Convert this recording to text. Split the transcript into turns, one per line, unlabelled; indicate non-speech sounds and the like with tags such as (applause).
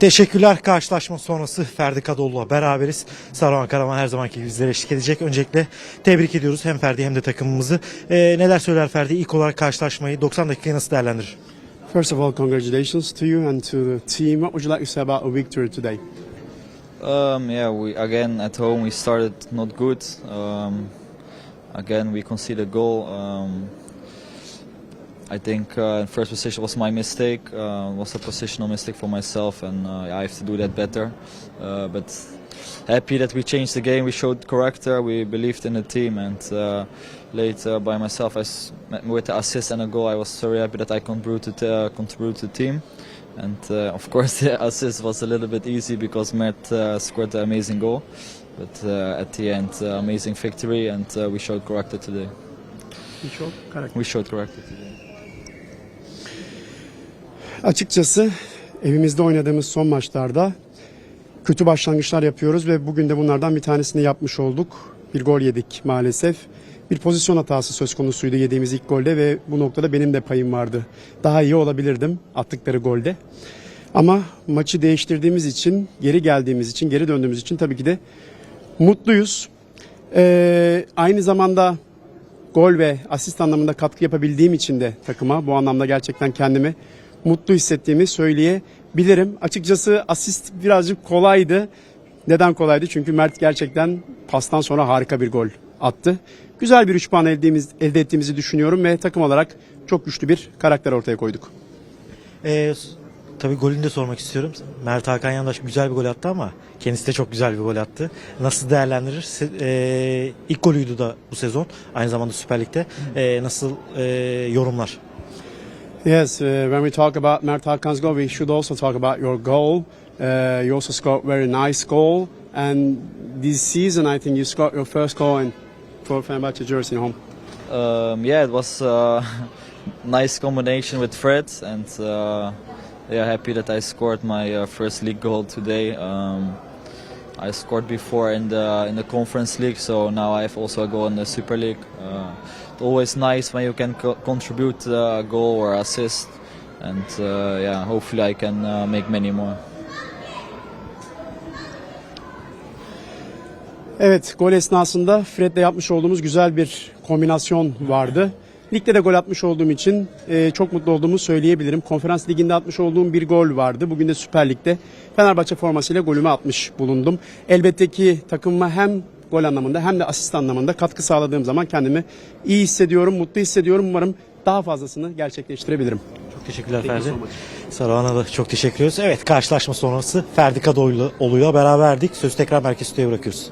Teşekkürler. Karşılaşma sonrası Ferdi Kadıoğlu'la beraberiz. Saruhan Karaman her zamanki gibi bizlere eşlik edecek. Öncelikle tebrik ediyoruz hem Ferdi hem de takımımızı. Ee, neler söyler Ferdi? İlk olarak karşılaşmayı 90 dakikayı nasıl değerlendirir?
First of all, congratulations to you and to the team. What would you like to say about a victory today?
Um, yeah, we again at home we started not good. Um, again we conceded a goal. Um, I think uh, first position was my mistake. Uh, was a positional mistake for myself, and uh, I have to do that better. Uh, but happy that we changed the game. We showed character. We believed in the team, and uh, later by myself, I s- with the assist and a goal, I was very happy that I contributed uh, contributed to the team. And uh, of (laughs) course, the assist was a little bit easy because Mert uh, scored an amazing goal. But uh, at the end, uh, amazing victory, and uh, we showed character today. We showed character today.
Açıkçası evimizde oynadığımız son maçlarda kötü başlangıçlar yapıyoruz ve bugün de bunlardan bir tanesini yapmış olduk. Bir gol yedik maalesef. Bir pozisyon hatası söz konusuydu yediğimiz ilk golde ve bu noktada benim de payım vardı. Daha iyi olabilirdim attıkları golde. Ama maçı değiştirdiğimiz için, geri geldiğimiz için, geri döndüğümüz için tabii ki de mutluyuz. Ee, aynı zamanda gol ve asist anlamında katkı yapabildiğim için de takıma bu anlamda gerçekten kendimi mutlu hissettiğimi söyleyebilirim. Açıkçası asist birazcık kolaydı. Neden kolaydı? Çünkü Mert gerçekten pastan sonra harika bir gol attı. Güzel bir 3 puan elde, ettiğimiz- elde ettiğimizi düşünüyorum ve takım olarak çok güçlü bir karakter ortaya koyduk.
Ee, tabii golünü de sormak istiyorum. Mert Hakan Yandaş güzel bir gol attı ama kendisi de çok güzel bir gol attı. Nasıl değerlendirir? Ee, ilk golüydü da bu sezon. Aynı zamanda Süper Lig'de. Ee, nasıl ee, yorumlar?
Yes, uh, when we talk about Mert Hakan's goal, we should also talk about your goal. Uh, you also scored a very nice goal, and this season I think you scored your first goal in for Fenerbahce jersey home.
Um, yeah, it was a (laughs) nice combination with Fred, and uh, yeah, happy that I scored my uh, first league goal today. Um, I scored before in the in the Conference League, so now I have also a goal in the Super League. Uh, always nice when you can co- contribute a goal or assist, and uh, yeah, hopefully I can uh, make many more.
Evet, gol esnasında Fred'le yapmış olduğumuz güzel bir kombinasyon vardı. Ligde de gol atmış olduğum için e, çok mutlu olduğumu söyleyebilirim. Konferans liginde atmış olduğum bir gol vardı. Bugün de Süper Lig'de Fenerbahçe formasıyla golümü atmış bulundum. Elbette ki takımıma hem gol anlamında hem de asist anlamında katkı sağladığım zaman kendimi iyi hissediyorum, mutlu hissediyorum. Umarım daha fazlasını gerçekleştirebilirim.
Çok teşekkürler Ferdi. Saruhan'a da çok teşekkür ediyoruz. Evet karşılaşma sonrası Ferdi Kadıoğlu'yla beraberdik. Sözü tekrar Merkez Stüdyo'ya bırakıyoruz.